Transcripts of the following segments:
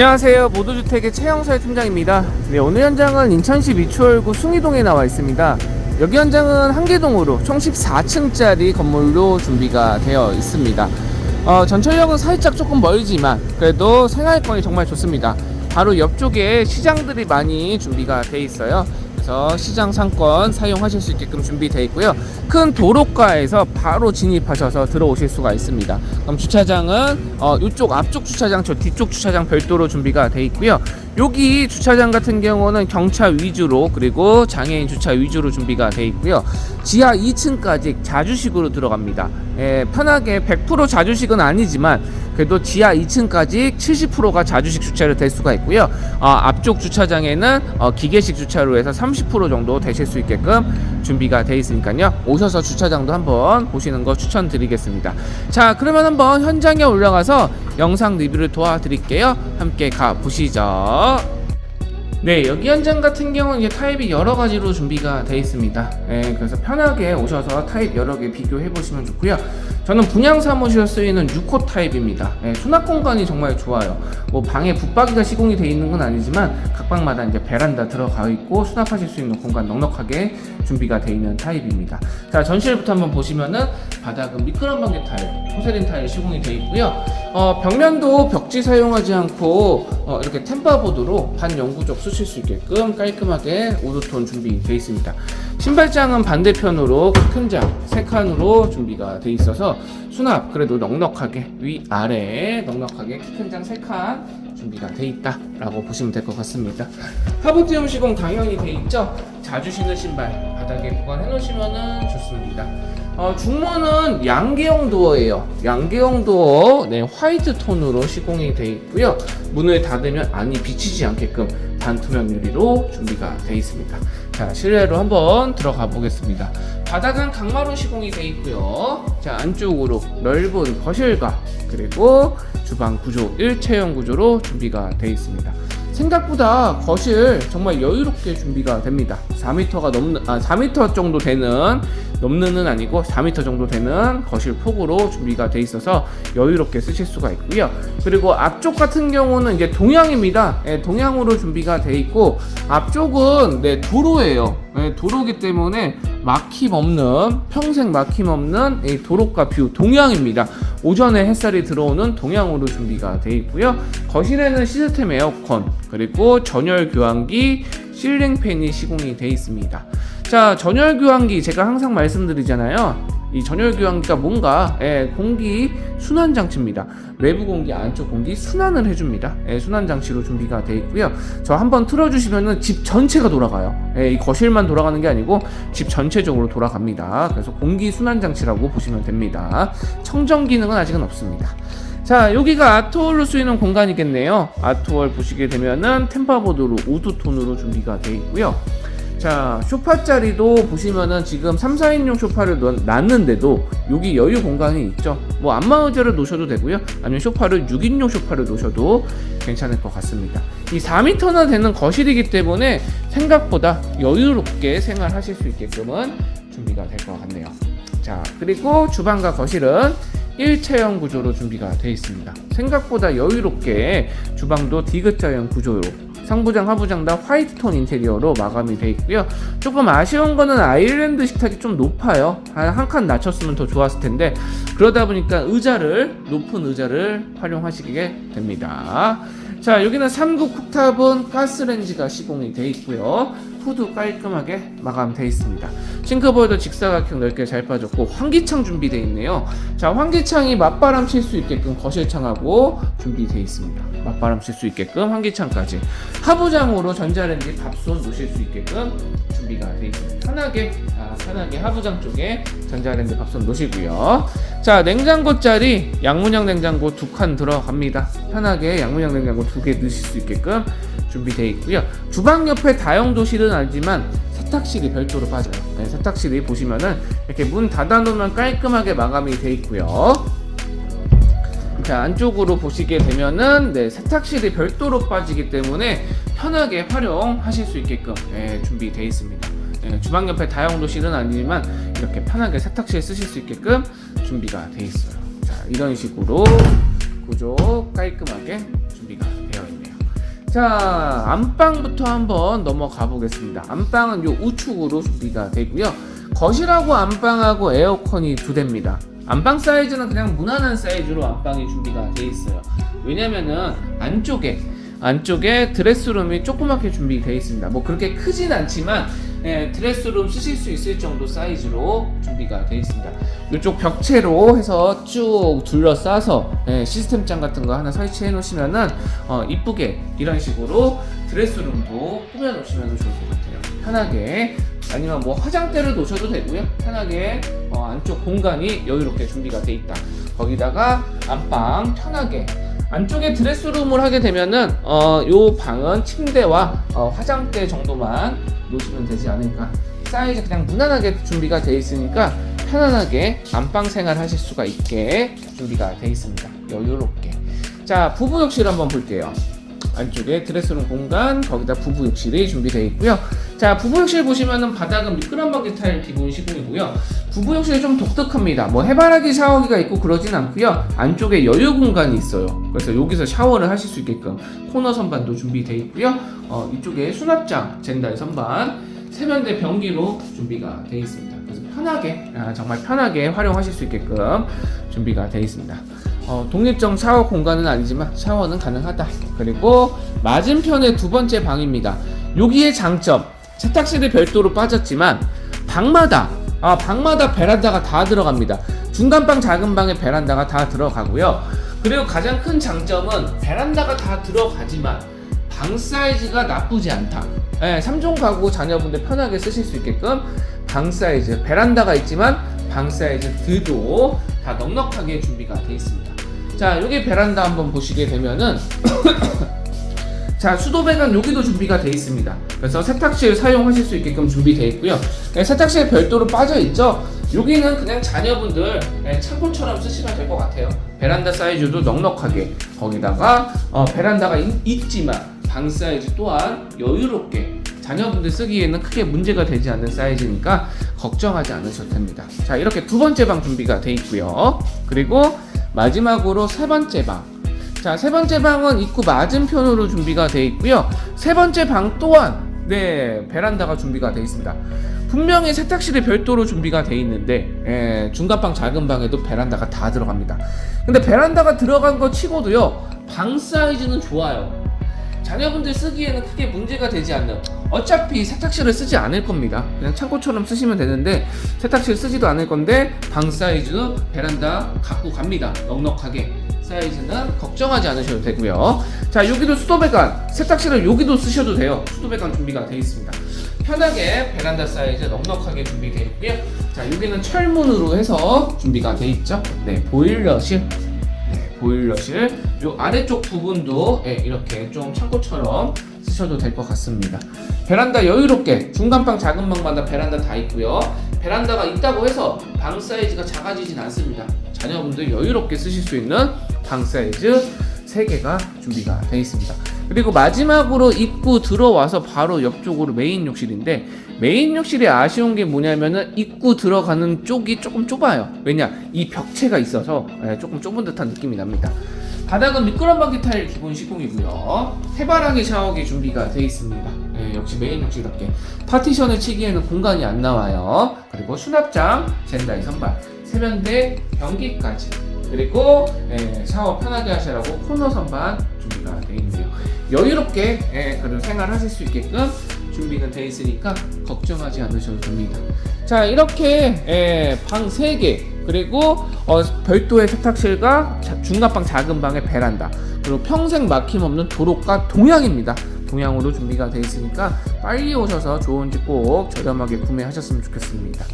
안녕하세요. 모두주택의 최영설 팀장입니다. 네, 오늘 현장은 인천시 미추홀구 숭이동에 나와 있습니다. 여기 현장은 한계동으로 총 14층짜리 건물로 준비가 되어 있습니다. 어, 전철역은 살짝 조금 멀지만 그래도 생활권이 정말 좋습니다. 바로 옆쪽에 시장들이 많이 준비가 돼 있어요. 그래서 시장 상권 사용하실 수 있게끔 준비되어 있고요. 큰 도로가에서 바로 진입하셔서 들어오실 수가 있습니다. 그럼 주차장은 어, 이쪽 앞쪽 주차장, 저 뒤쪽 주차장 별도로 준비가 되어 있고요. 여기 주차장 같은 경우는 경차 위주로 그리고 장애인 주차 위주로 준비가 되어 있고요. 지하 2층까지 자주식으로 들어갑니다. 예, 편하게 100% 자주식은 아니지만 그래도 지하 2층까지 70%가 자주식 주차로 될 수가 있고요. 어, 앞쪽 주차장에는 어, 기계식 주차로 해서 30% 정도 되실 수 있게끔 준비가 되어 있으니까요. 오셔서 주차장도 한번 보시는 거 추천드리겠습니다. 자, 그러면 한번 현장에 올라가서 영상 리뷰를 도와드릴게요. 함께 가 보시죠. 네, 여기 현장 같은 경우는 이제 타입이 여러 가지로 준비가 되어 있습니다. 네, 그래서 편하게 오셔서 타입 여러 개 비교해 보시면 좋고요. 저는 분양 사무실에 쓰이는 6호 타입입니다. 네, 수납 공간이 정말 좋아요. 뭐 방에 붙박이가 시공이 되어 있는 건 아니지만 각 방마다 이제 베란다 들어가 있고 수납하실 수 있는 공간 넉넉하게 준비가 되어 있는 타입입니다. 자, 전실부터 한번 보시면은 바닥은 미끄럼 방개 타일, 포세린 타일 시공이 되어 있고요. 어, 벽면도 벽지 사용하지 않고 어, 이렇게 템바보드로 반영구적 쓰실 수 있게끔 깔끔하게 우드톤 준비되어 있습니다. 신발장은 반대편으로 큰 장, 세 칸으로 준비가 되어 있어서 수납 그래도 넉넉하게 위 아래 넉넉하게 큰장 세 칸 준비가 돼 있다라고 보시면 될 것 같습니다. 하부 띄움 시공 당연히 돼 있죠. 자주 신는 신발 바닥에 보관해 놓으시면 좋습니다. 어, 중문은 양계형 도어예요. 양계형 도어, 네, 화이트 톤으로 시공이 되어 있고요. 문을 닫으면 안이 비치지 않게끔 반투명 유리로 준비가 되어 있습니다. 자, 실내로 한번 들어가 보겠습니다. 바닥은 강마루 시공이 되어 있고요. 자, 안쪽으로 넓은 거실과 그리고 주방 구조 일체형 구조로 준비가 되어 있습니다. 생각보다 거실 정말 여유롭게 준비가 됩니다. 4m가 넘는 아 4m 정도 되는 넘는은 아니고 4m 정도 되는 거실 폭으로 준비가 돼 있어서 여유롭게 쓰실 수가 있고요. 그리고 앞쪽 같은 경우는 이제 동향입니다. 예, 동향으로 준비가 돼 있고 앞쪽은 네 도로예요. 예, 도로기 때문에 막힘 없는 평생 막힘 없는 이 도로가 뷰 동향입니다. 오전에 햇살이 들어오는 동향으로 준비가 되어 있고요. 거실에는 시스템 에어컨 그리고 전열 교환기, 실링 팬이 시공이 되어 있습니다. 자, 전열 교환기 제가 항상 말씀드리잖아요. 이 전열 교환기가 뭔가 예, 공기 순환 장치입니다. 외부 공기, 안쪽 공기 순환을 해줍니다. 예, 순환 장치로 준비가 되어 있고요. 저 한번 틀어주시면은 집 전체가 돌아가요. 예, 이 거실만 돌아가는 게 아니고 집 전체적으로 돌아갑니다. 그래서 공기 순환 장치라고 보시면 됩니다. 청정 기능은 아직은 없습니다. 자, 여기가 아트월로 쓰이는 공간이겠네요. 아트월 보시게 되면은 템파보드로 우드 톤으로 준비가 되어 있고요. 자, 소파 자리도 보시면은 지금 3, 4인용 소파를 넣- 놨는데도 여기 여유 공간이 있죠. 뭐 안마 의자를 놓으셔도 되고요. 아니면 소파를 6인용 소파를 놓으셔도 괜찮을 것 같습니다. 이 4m나 되는 거실이기 때문에 생각보다 여유롭게 생활하실 수 있게끔은 준비가 될 것 같네요. 자, 그리고 주방과 거실은 일체형 구조로 준비가 되어 있습니다. 생각보다 여유롭게 주방도 디귿자형 구조로 상부장, 하부장 다 화이트 톤 인테리어로 마감이 되어 있고요. 조금 아쉬운 거는 아일랜드 식탁이 좀 높아요. 한 칸 낮췄으면 더 좋았을 텐데 그러다 보니까 의자를 높은 의자를 활용하시게 됩니다. 자 여기는 3국 쿡탑은 가스렌지가 시공이 되어 있고요. 후드 깔끔하게 마감되어 있습니다. 싱크볼도 직사각형 넓게 잘 빠졌고 환기창 준비되어 있네요. 자 환기창이 맞바람 칠 수 있게끔 거실창하고 준비되어 있습니다. 맞바람 칠 수 있게끔 환기창까지 하부장으로 전자레인지 밥솥 놓으실 수 있게끔 준비가 되어 있습니다. 편하게 아, 편하게 하부장 쪽에 전자레인지 밥솥 놓으시고요. 자 냉장고 자리 양문형 냉장고 두 칸 들어갑니다. 편하게 양문형 냉장고 두 개 넣으실 수 있게끔 준비되어 있고요. 주방 옆에 다용도실은 아니지만 세탁실이 별도로 빠져요. 네, 세탁실이 보시면은 이렇게 문 닫아놓으면 깔끔하게 마감이 되어 있고요. 자 안쪽으로 보시게 되면은 네, 세탁실이 별도로 빠지기 때문에 편하게 활용하실 수 있게끔 네, 준비되어 있습니다. 네, 주방 옆에 다용도실은 아니지만 이렇게 편하게 세탁실 쓰실 수 있게끔 준비가 되어 있어요. 자 이런 식으로 구조 깔끔하게 준비가. 자, 안방부터 한번 넘어가 보겠습니다. 안방은 요 우측으로 준비가 되고요. 거실하고 안방하고 에어컨이 두 대입니다. 안방 사이즈는 그냥 무난한 사이즈로 안방이 준비가 돼 있어요. 왜냐면은 안쪽에 안쪽에 드레스룸이 조그맣게 준비되어 있습니다. 뭐 그렇게 크진 않지만 예, 드레스룸 쓰실 수 있을 정도 사이즈로 준비가 되어 있습니다. 이쪽 벽체로 해서 쭉 둘러싸서 예, 시스템장 같은 거 하나 설치해 놓으시면은 어, 이쁘게 이런 식으로 드레스룸도 꾸며 놓으시면 좋을 것 같아요. 편하게 아니면 뭐 화장대를 놓으셔도 되고요. 편하게 어, 안쪽 공간이 여유롭게 준비가 돼 있다. 거기다가 안방 편하게 안쪽에 드레스룸을 하게 되면은 어, 요 방은 침대와 어, 화장대 정도만 놓으시면 되지 않을까. 사이즈 그냥 무난하게 준비가 돼 있으니까 편안하게 안방 생활 하실 수가 있게 준비가 돼 있습니다. 여유롭게. 자, 부부 욕실 한번 볼게요. 안쪽에 드레스룸 공간, 거기다 부부 욕실이 준비되어 있고요. 자, 부부 욕실 보시면은 바닥은 미끄럼 방지 타일 기본 시공이고요. 부부 욕실이 좀 독특합니다. 뭐 해바라기 샤워기가 있고 그러진 않고요. 안쪽에 여유 공간이 있어요. 그래서 여기서 샤워를 하실 수 있게끔 코너 선반도 준비되어 있고요. 어, 이쪽에 수납장, 젠다의 선반, 세면대 변기로 준비가 되어 있습니다. 그래서 편하게, 아, 정말 편하게 활용하실 수 있게끔 준비가 되어 있습니다. 어, 독립적 샤워 공간은 아니지만 샤워는 가능하다. 그리고 맞은편의 두 번째 방입니다. 여기의 장점, 세탁실이 별도로 빠졌지만 방마다 아, 방마다 베란다가 다 들어갑니다. 중간 방, 작은 방에 베란다가 다 들어가고요. 그리고 가장 큰 장점은 베란다가 다 들어가지만 방 사이즈가 나쁘지 않다. 예, 3종 가구 자녀분들 편하게 쓰실 수 있게끔 방 사이즈, 베란다가 있지만 방 사이즈 들도 다 넉넉하게 준비가 되어 있습니다. 자, 여기 베란다 한번 보시게 되면은 자, 수도배관 여기도 준비가 되어 있습니다. 그래서 세탁실 사용하실 수 있게끔 준비되어 있고요. 네, 세탁실 별도로 빠져 있죠. 여기는 그냥 자녀분들 네, 창고처럼 쓰시면 될 것 같아요. 베란다 사이즈도 넉넉하게 거기다가 어, 베란다가 있, 지만 방 사이즈 또한 여유롭게 자녀분들 쓰기에는 크게 문제가 되지 않는 사이즈니까 걱정하지 않으셔도 됩니다. 자, 이렇게 두 번째 방 준비가 되어 있고요. 그리고 마지막으로 세 번째 방. 자, 세 번째 방은 입구 맞은편으로 준비가 되어 있고요. 세 번째 방 또한 네, 베란다가 준비가 되어 있습니다. 분명히 세탁실이 별도로 준비가 되어 있는데 예, 중간방 작은 방에도 베란다가 다 들어갑니다. 근데 베란다가 들어간 거 치고도요. 방 사이즈는 좋아요. 자녀분들 쓰기에는 크게 문제가 되지 않는 어차피 세탁실을 쓰지 않을 겁니다. 그냥 창고처럼 쓰시면 되는데 세탁실 쓰지도 않을 건데 방 사이즈 베란다 갖고 갑니다. 넉넉하게. 사이즈는 걱정하지 않으셔도 되고요. 자 여기도 수도배관. 세탁실은 여기도 쓰셔도 돼요. 수도배관 준비가 되어 있습니다. 편하게 베란다 사이즈 넉넉하게 준비되어 있고요. 자 여기는 철문으로 해서 준비가 되어 있죠? 네 보일러실. 네, 보일러실 요 아래쪽 부분도 예, 이렇게 좀 창고처럼 쓰셔도 될 것 같습니다. 베란다 여유롭게 중간방 작은 방마다 베란다 다 있고요. 베란다가 있다고 해서 방 사이즈가 작아지진 않습니다. 자녀분들 여유롭게 쓰실 수 있는 방 사이즈 3개가 준비가 되어 있습니다. 그리고 마지막으로 입구 들어와서 바로 옆쪽으로 메인 욕실인데 메인 욕실이 아쉬운 게 뭐냐면은 입구 들어가는 쪽이 조금 좁아요. 왜냐 이 벽체가 있어서 예, 조금 좁은 듯한 느낌이 납니다. 바닥은 미끄럼방지 타일 기본 시공이고요. 해바라기 샤워기 준비가 되어 있습니다. 예, 역시 메인 욕실답게 파티션을 치기에는 공간이 안 나와요. 그리고 수납장, 젠다이 선반, 세면대, 변기까지 그리고 예, 샤워 편하게 하시라고 코너 선반 준비가 되어 있네요. 여유롭게 예, 그런 생활하실 수 있게끔 준비는 되어 있으니까 걱정하지 않으셔도 됩니다. 자 이렇게 예, 방 3개 그리고 어, 별도의 세탁실과 자- 중간방 작은 방의 베란다 그리고 평생 막힘없는 도로가 동향입니다. 동향으로 준비가 되어 있으니까 빨리 오셔서 좋은 집 꼭 저렴하게 구매하셨으면 좋겠습니다.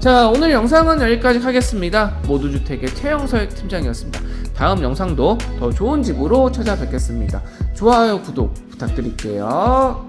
자 오늘 영상은 여기까지 하겠습니다. 모두주택의 최영설 팀장이었습니다. 다음 영상도 더 좋은 집으로 찾아뵙겠습니다. 좋아요 구독 부탁드릴게요.